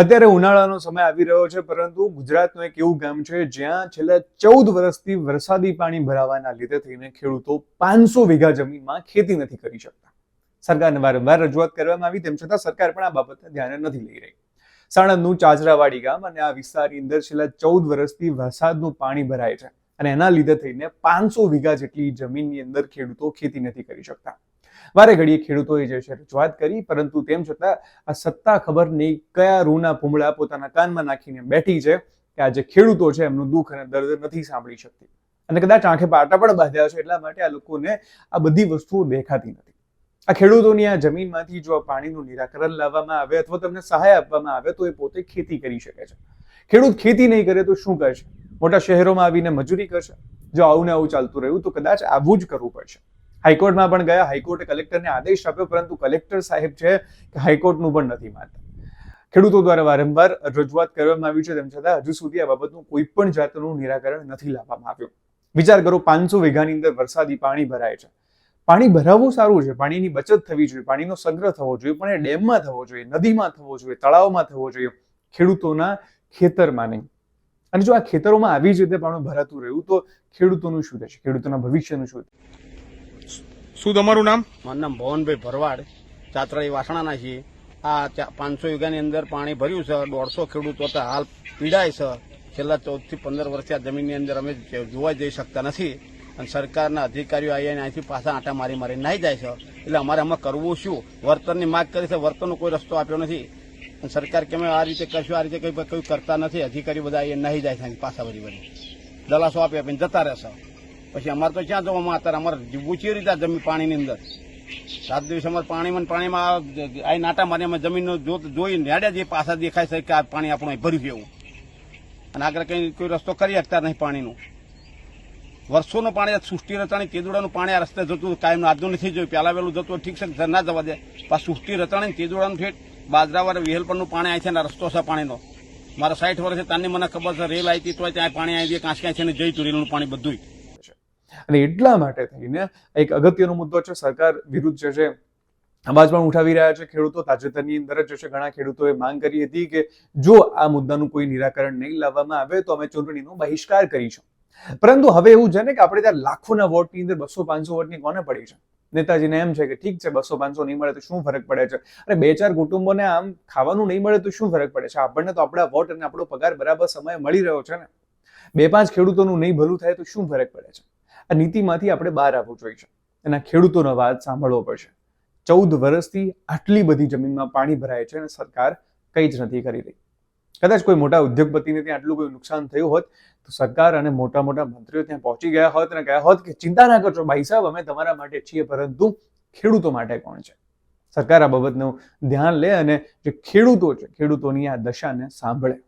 અત્યારે ઉનાળાનો સમય આવી રહ્યો છે, પરંતુ ગુજરાતનું એક એવું ગામ છે, જ્યાં છેલ્લા ચૌદ વર્ષથી વરસાદી પાણી ભરાવાના લીધે થઈને ખેડૂતો પાંચસો વીઘા જમીનમાં ખેતી નથી કરી શકતા. સરકારને વારંવાર રજૂઆત કરવામાં આવી, તેમ છતાં સરકાર પણ આ બાબતને ધ્યાને નથી લઈ રહી. સાણંદનું ચાજરાવાડી ગામ અને આ વિસ્તારની અંદર છેલ્લા ચૌદ વર્ષથી વરસાદનું પાણી ભરાય છે અને એના લીધે થઈને પાંચસો વીઘા જેટલી જમીનની અંદર ખેડૂતો ખેતી નથી કરી શકતા. વારે ઘડીએ ખેડૂતોએ જે છે રજૂઆત કરી, પરંતુ તેમ છતાં આ સત્તા ખબર નહીં કયા રૂના ભૂમળા પોતાના કાનમાં નાખીને બેઠી છે કે આજે ખેડૂતો છે એમનું દુઃખ અને દર્દ નથી સાંભળી શકતી. અને કદાચ આંખે પાટા પણ બાંધ્યા છે એટલા માટે આ લોકોને આ બધી વસ્તુઓ દેખાતી નથી. આ ખેડૂતોની આ જમીનમાંથી જો પાણીનું નિરાકરણ લાવવામાં આવે અથવા તમને સહાય આપવામાં આવે તો એ પોતે ખેતી કરી શકે છે. ખેડૂત ખેતી નહીં કરે તો શું કરશે? મોટા શહેરોમાં આવીને મજૂરી કરશે? જો આવું ને આવું ચાલતું રહ્યું તો કદાચ આવું જ કરવું પડશે. હાઈકોર્ટમાં પણ ગયા, હાઈકોર્ટે કલેક્ટરને આદેશ આપ્યો, પરંતુ કલેક્ટર સાહેબ છે કે હાઈકોર્ટનું પણ નથી માનતા. ખેડૂતો દ્વારા વારંવાર રજૂઆત કરવામાં આવી છે, તેમ છતાં હજુ સુધી આ બાબતનું કોઈ પણ જાતનું નિરાકરણ નથી લાવવામાં આવ્યું. વિચાર કરો, પાંચસો વીઘાની અંદર વરસાદી પાણી ભરાય છે. પાણી ભરાવવું સારું છે, પાણીની બચત થવી જોઈએ, પાણીનો સંગ્રહ થવો જોઈએ, પણ એ ડેમમાં થવો જોઈએ, નદીમાં થવો જોઈએ, તળાવમાં થવો જોઈએ, ખેડૂતોના ખેતરમાં નહીં. અને જો આ ખેતરોમાં આવી જ રીતે પાણી ભરાતું રહ્યું, તો ખેડૂતોનું શું થશે ખેડૂતોના ભવિષ્યનું શું? શું તમારું નામ? મારું નામ ભવનભાઈ ભરવાડ ચાતરાળી વાસણાના છીએ. આ પાંચસો વીઘાની અંદર પાણી ભર્યું છે, દોઢસો ખેડૂતો તો હાલ પીડાય છે. છેલ્લા ચૌદથી પંદર વર્ષથી આ જમીનની અંદર અમે જોવા જઈ શકતા નથી. અને સરકારના અધિકારીઓ આવીને અહીંથી પાછા આંટા મારી મારી નાહી જાય છે. એટલે અમારે આમાં કરવું શું? વર્તનની માગ કરી છે, વર્તનનો કોઈ રસ્તો આપ્યો નથી. અને સરકાર કે અમે આ રીતે કરશું, આ રીતે કંઈ કરતા નથી. અધિકારી બધા અહીંયા નાહી જાય છે પાછા વળી વળી. દલાસો આપી આપીને જતા રહેશે. પછી અમારે તો ક્યાં જવામાં અત્યારે અમારે જીવવું છે રીતે જમીન પાણીની અંદર. સાત દિવસ અમારે પાણીમાં પાણીમાં આ નાટા મારી અમે જમીનનો જોઈ નેડ્યા જે પાછા દેખાય છે કે આ પાણી આપણું ભર્યું છે એવું. અને આગળ કંઈ કોઈ રસ્તો કરી શકતા નહીં પાણીનું. વર્ષોનું પાણી સૃષ્ટિ રચાણી તેદુડાનું પાણી આ રસ્તે જતું કાયમ આજનું નથી જોયું. પહેલા વહેલું જતું ઠીક છે ના જવા દે. પણ સૃષ્ટિ રચાણી તેદુડાનું ઠેઠ બાજરાવાળા વિહેલ પરનું પાણી આવે છે ને રસ્તો છે પાણીનો. મારા સાઠ વર્ષે તાની મને ખબર છે, રેલ આવી હતી તો ત્યાં પાણી આવી દે કાંસ ક્યાં છે ને જઈ રેલનું પાણી બધું અને એટલા માટે થઈને એક અગત્યનો મુદ્દો છે, સરકાર વિરુદ્ધ જે છે, અવાજ પણ ઉઠાવી રહ્યા છે ખેડૂતો. તાજેતરની અંદર જ છે, ઘણા ખેડૂતોએ માંગ કરી હતી કે જો આ મુદ્દાનું કોઈ નિરાકરણ નહીં લાવવામાં આવે તો અમે ચૂંટણીનો બહિષ્કાર કરીશું. પરંતુ હવે એવું છે ને કે આપણે ત્યાં લાખોના વોટની અંદર બસો પાંચસો વોટની કોને પડી છે? નેતાજીને એમ છે કે ઠીક છે, બસો પાંચસો નહીં મળે તો શું ફરક પડે છે? અને બે ચાર કુટુંબોને આમ ખાવાનું નહીં મળે તો શું ફરક પડે છે? આપણને તો આપણા વોટ અને આપણો પગાર બરાબર સમયે મળી રહ્યો છે ને. બે પાંચ ખેડૂતોનું નહીં ભલું થાય તો શું ફરક પડે છે? આ નીતિમાંથી આપણે બહાર આવવું જોઈએ. એના ખેડૂતોનો વાત સાંભળવો પડશે. ચૌદ વર્ષથી આટલી બધી જમીનમાં પાણી ભરાય છે અને સરકાર કંઈ જ નથી કરી રહી. કદાચ કોઈ મોટા ઉદ્યોગપતિને ત્યાં આટલું કોઈ નુકસાન થયું હોત, તો સરકાર અને મોટા મોટા મંત્રીઓ ત્યાં પહોંચી ગયા હોત અને ગયા હોત કે ચિંતા ના કરશો, ભાઈ સાહેબ, અમે તમારા માટે છીએ, પરંતુ ખેડૂતો માટે કોણ છે? સરકાર આ બાબતનું ધ્યાન લે અને જે ખેડૂતો છે, ખેડૂતોની આ દશાને સાંભળે.